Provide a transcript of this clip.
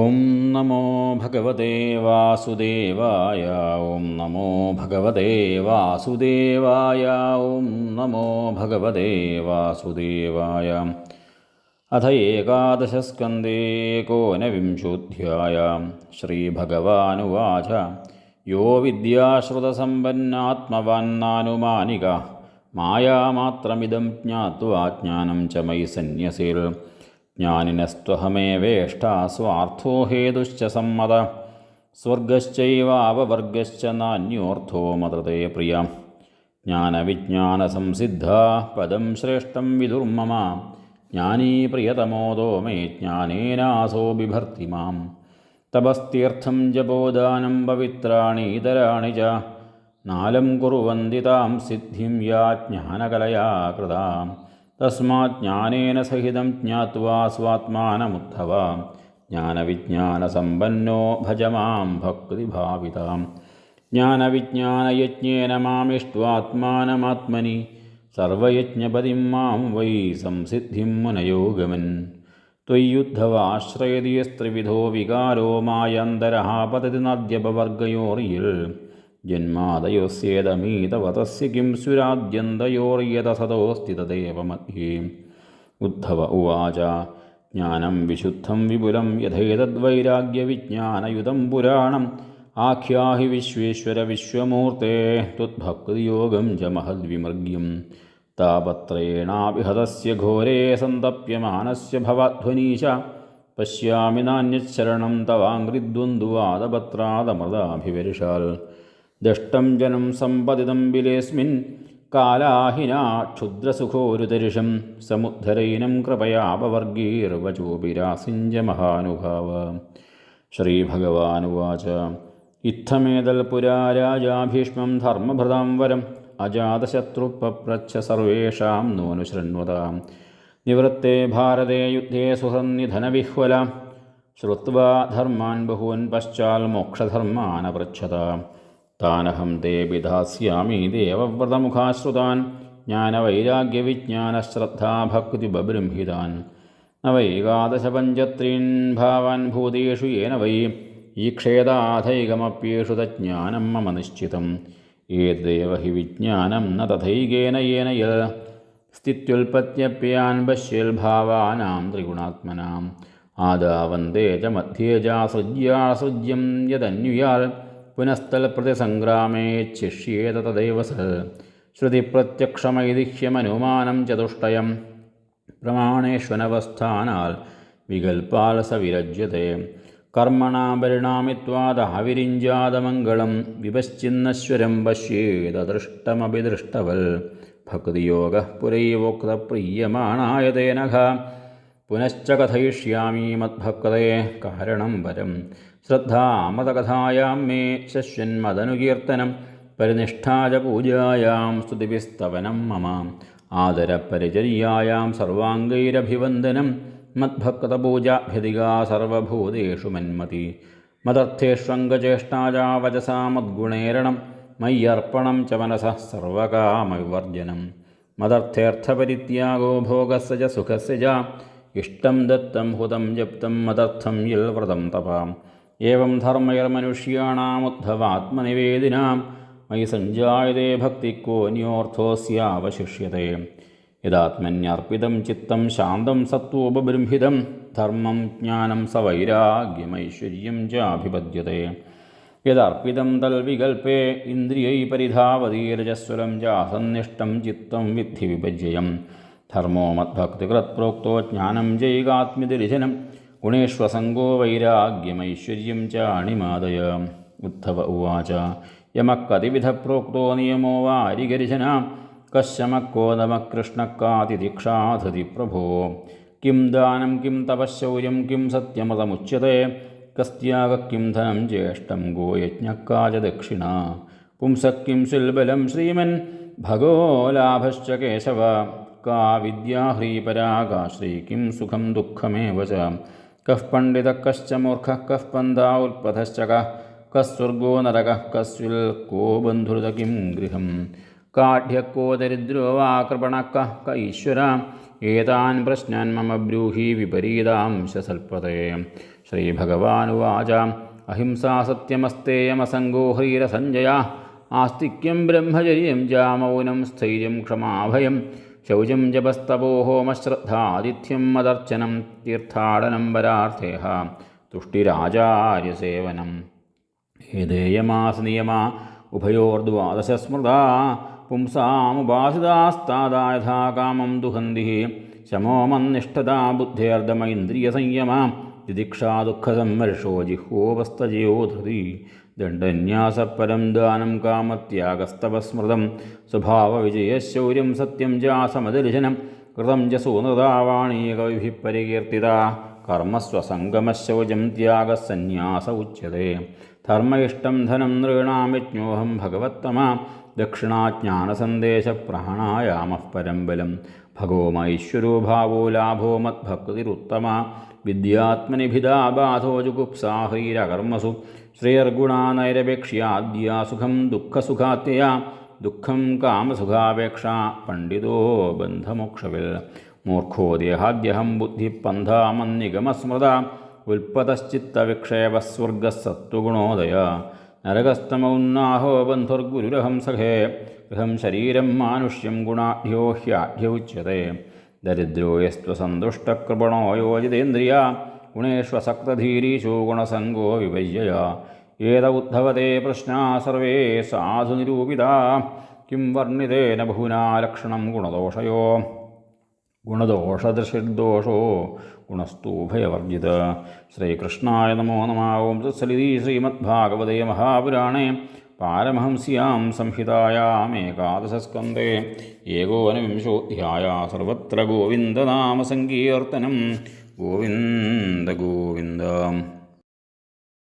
ॐ नमो भगवते वासुदेवाय ॐ नमो भगवते वासुदेवाय ॐ नमो भगवते वासुदेवाय। अथ एकादशस्कन्दे एकादशस्कन्देकोनविंशोऽध्याय श्रीभगवानुवाच। यो विद्याश्रुतसम्पन्नात्मवान्नानुमानिका। मायामात्रमिदं ज्ञात्वा ज्ञानं च मयि सन्न्यसेल्। ജ്ഞാനിനസ്ത്വഹമേവേഷ്ട സ്വാർത്ഥോ ഹേതുശ്ച സമ്മത. സ്വർഗശ്ചൈവാവവർഗശ്ച നാന്യോർത്ഥോ മതൃതേ പ്രിയ. ജ്ഞാനവിജ്ഞാനസംസിദ്ധ പദം ശ്രേഷ്ഠം വിദുർമമ. ജ്ഞാനീ പ്രിയതമോദോ മേ ജ്ഞാനേനാസോ ബിഭർത്തി മാം. തപസ്തീർത്ഥം ജപോദാനം പവിത്രാണീതരാണി ച. നാലം കുറുവന്തി താം സിദ്ധിം യാ ജ്ഞാനകലയാ കൃതാ. തസ്മാത് ജ്ഞാനേന സഹിതം ജ്ഞാത്വാ സ്വാത്മാനമുദ്ധവ. ജ്ഞാനവിജ്ഞാനസമ്പന്നോ ഭജമാം ഭക്തിഭാവിതാം. ജ്ഞാനവിജ്ഞാനയജ്ഞേന മാമിഷ്ട്വാത്മാനമാത്മനി സർവയജ്ഞപതിം മാം വൈ സംസിദ്ധിം മുനയോഗമൻ. ത്വയ്യുദ്ധവാശ്രയതി സ്ത്രിവിധോ വികാരോ മായന്തരഹാപതതി നദ്യപവർഗയോറിയിൽ. ജന്മാദയോസ്യേതമീതവ തസ്യ കിം ഉദ്ധവ ഉവാച ജ്ഞാനം വിശുദ്ധം വിപുലം യഥേതദ്വൈരാഗ്യവിജ്ഞാനയുതം പുരാണം. ആഖ്യാഹി വിശ്വേശ്വര വിശ്വമൂർത്തേ ത്വദ്ഭക്തിയോഗം ച മഹദ്വിമർഗ്യം താപത്രയേണാവിഹതസ്യ ഘോരേ സന്തപ്യമാനസ്യ ഭവധ്വനീശ. പശ്യാമി നാന്യശരണം തവാങ്കൃദ്വന്ദ്വാദപത്രാദമൃതാഭിവരിഷാൽ ദഷ്ടം ജനം സമ്പതിതം ബിലേസ്മിൻ കാലാഹിനാ ക്ഷുദ്രസുഖോരുതരിഷം സമുദ്ധരൈനം കൃപയാപവർഗീർവചോപിരാസിഞ്ച മഹാനുഭാവ ശ്രീഭഗവാനുവാച ഇത്തമേതൽ പുരാ രാജാഭീഷ്മം ധർമ്മഭൃതാം വരം അജാതശത്രുപ്രച്ഛ സർവേഷാം നോനുശൃണ്വതാം നിവൃത്തെ ഭാരതേ യുദ്ധേ സുഹൃന്നിധനവിഹ്വല. ശ്രുവാ ധർമാൻ ബഹൂൻ പശ്ചാൽ മോക്ഷധർമാനപൃച്ഛത. താനഹം തേ വിധാസ്യാമി ദേവവ്രതമുഖാശ്രുതാൻ. ജ്ഞാനവൈരാഗ്യവിജ്ഞാനശ്രദ്ധാഭക്തി ജ്ഞാനവൈരാഗ്യവിജ്ഞാനശ്രദ്ധാഭക്തിബൃംഹിതാൻ നവൈകാദശപഞ്ചത്രീൻ ഭാവാൻ ഭൂതേഷു യേന വൈ. ഈക്ഷേതാധൈകമപ്യേഷു തജ്ഞാനം മമ നിശ്ചിതം. ഏതേവ ഹി വിജ്ഞാനം ന തഥൈകേന യേന യൽ. സ്ഥിത്യുൽപത്യപ്യാൻ പശ്യൽ ഭാവാനാം ത്രിഗുണാത്മനാം. ആദാവന്തേ ച മധ്യേ ചാസൃജ്യാസൃജ്യം യദന്യുയാൽ. പുനഃസ്ഥലപ്രതിസംഗ്രാമേ ചിഷ്യേത തദൈവ സ. ശ്രുതിപ്രത്യക്ഷമൈതിഹ്യമനുമാനം ചതുഷ്ടയം പ്രമാണേഷ്വനവസ്ഥാനാൽ വികൽപ്പാൽ സ വിരജ്യത്തെ കർമ്മണാ പരിണാമിത്വാദഹവിരിഞ്ചാതമംഗളം വിപശ്ചിന്നശ്വരം പശ്യേതദൃഷ്ടമഭിദൃഷ്ടവൽ. ഭക്തിയോഗ പുരൈവോക്തപ്രീയമാണായ തേനഘ പുനശ്ച കഥയിഷ്യാമി മദ്ഭക്തയെ കാരണം വരം. ശ്രദ്ധാമതകഥായാം മേ ശശ്വന്മതനുകീർത്തനം പരിനിഷ്ഠാച പൂജായാം സ്തുതിവിസ്തവനം മമ. ആദരപരിചര്യായാം സർവാംഗൈരഭിവന്ദനം. മദ്ഭക്തപൂജാഭ്യതികാ സർവഭൂതേഷു മന്മതി. മദർത്ഥേഷ്വംഗചേഷ്ടാചാ വചസാ മദ്ഗുണേരണം. മയ്യർപ്പണം ച മനസഃ സർവകാമവിവർജനം. മദർത്ഥേർത്ഥപരിത്യാഗോ ഭോഗസ്യ ച സുഖസ്യ ച. ഇഷ്ടം ദത്തം ഹുതം ജപ്തം മതർത്ഥം യിൽ വ്രതം തപാം. ഏവം ധർമ്മയർമനുഷ്യാണാമുദ്ധവാത്മനിവേദിനാം മയി സഞ്ജായതേ ഭക്തിക്കോന്യോർത്ഥോസ്യാവശിഷ്യത്തെ യഥാത്മന്യർപ്പിതം ചിത്തം ശാന്തം സത്വോപബൃംഹിതം. ധർമ്മം ജ്ഞാനം സവൈരാഗ്യമൈശ്വര്യം ചാഭിപദ്യത്തെ യദർപ്പിതം തൽവികൽപ്പേ ഇന്ദ്രിയൈ പരിധാവതീരജസ്വലം ചാസന്നിഷ്ടം ചിത്തം വിദ്ധി വിഭജ്യം ധർമ്മോ മദ്ഭക്തികൃത് പ്രോക്തോ ജ്ഞാനം ജൈകാത്മ്യതിരിശനം ഗുണേഷ്വസംഗോ വൈരാഗ്യമൈശ്വര്യം ചാണിമാദയ ഉദ്ധവ ഉവാച. യമക്കതിവിധ പ്രോക്തോ നിയമോ വാരികരിശന കശ്യമക്കോദമകൃഷ്ണക്കാതിദീക്ഷാധതി പ്രഭോ. കിം ദാനം കിം തപശൗര്യം കിം സത്യമതമുച്യത്തെ കസ്ത്യാഗ കിം ധനം ജ്യേഷ്ഠം ഗോയജ്ഞക്കാച ദക്ഷിണ. പുംസക്കിം ശുൽബലം ശ്രീമൻ ഭഗോ ലാഭശ്ച കേശവ. का विद्या ह्रीपरागा श्री किं सुखम दुःखमेव च? कः पण्डितः, कश्च मूर्खः, कः पन्दा उत्पथश्च? कः कः स्वर्गो नरकः कस्विल् को बन्धुरुत किं गृहं काढ्यः को दरिद्रो वा कृपणः, कः, क ईश्वर? एतान् प्रश्नान् मम ब्रूहि विपरीतांश सल्पते। श्रीभगवानुवाच, अहिंसा सत्यमस्तेयमसङ्गो ह्रीरसञ्जया, आस्तिक्यं ब्रह्मचर्यं च मौनं स्थैर्यं क्षमाभयं ശൗചം ജപസ്തപോ ഹോമശ്രദ്ധാതിഥ്യം മദർച്ചനം തീർത്ഥാടനം വരാർത്ഥേഹ തുഷ്ടിരാചാര്യസേവനം. ഹേദേയമാസ നിയമ ഉഭയോർദ്വാദശസ്മൃത യഥാ ദുഹന്തി ശമോമന്നിഷ്ഠതാ ബുദ്ധേർദമൈന്ദ്രിയസംയമ ദിദിക്ഷാ ദുഃഖസംമർഷോ ജിഹ്വോപസ്തജയോ ധൃതി ദണ്ഡന്യാസപരം ദാനം കാമത്യാഗസ്തവസ്മൃതം സ്വഭാവവിജയശൗര്യം സത്യം ജാസമദർശനം കൃതം ജസൂനൃതാവാണീ കവിഭിः പരികീർത്തിത. കർമ്മസ്വസംഗമശൗചം ത്യാഗസന്യാസ ഉച്യത്തെ ധർമ്മയിഷ്ടം ധനം നൃണാം യജ്ഞോഹം ഭഗവത്തമ. ദക്ഷിണാജ്ഞാനസന്ദേശപ്രാണായാമഃ പരം ബലം ഭഗോമൈശ്വരോ ഭാവോ ലാഭോ മദ്ഭക്തിരുത്തമ. വിദ്യാത്മനിഭിതാ ബാധോ ജുഗുപ്സാഹൈരകർമ്മസു. ശ്രേയർഗുണാനൈരപേക്ഷ്യാദ്യാ സുഖം ദുഃഖസുഖാത്യയാ ദുഃഖം കാമസുഖാപേക്ഷ പണ്ഡിതോ ബന്ധമോക്ഷവിൽ മൂർഖോ ദേഹാദ്യഹം ബുദ്ധിപന്ഥാമന്നിഗമസ്മൃത ഉൽപ്പതശ്ചിത്തവിക്ഷേപസ്വർഗസത്വഗുണോദയ നരകസ്തമൗന്നാഹോ ബന്ധുർഗുരുരഹം സഖേ ഗൃഹം ശരീരം മാനുഷ്യം ഗുണാഢ്യോ ഹ്യാഢ്യൗച്യത്തെ യോജിതേന്ദ്രിയ ഗുണേഷ്വസക്തധീരീശോ ഗുണസംഗോ വിവയ്യയ ഏത ഉദ്ധവത്തെ പ്രശ്നാ സർവേ സാധു നിരൂപിതാ കിം വർണിതേന ബഹുനാ ലക്ഷണം ഗുണദോഷയോ ഗുണദോഷദൃഷിർദോഷോ ഗുണസ്തൂഭയവർജിത ശ്രീകൃഷ്ണായ നമോ നമ ഓം തത്സലിതി ശ്രീമദ്ഭാഗവതേ മഹാപുരാണേ പാരമഹംസ്യാം സംഹിതായാമേകാദശസ്കന്ധേ ഏകോനവിംശോധ്യായ സർവത്ര ഗോവിന്ദനാമസങ്കീർത്തനം ഗോവിന്ദ ഗോവിന്ദ.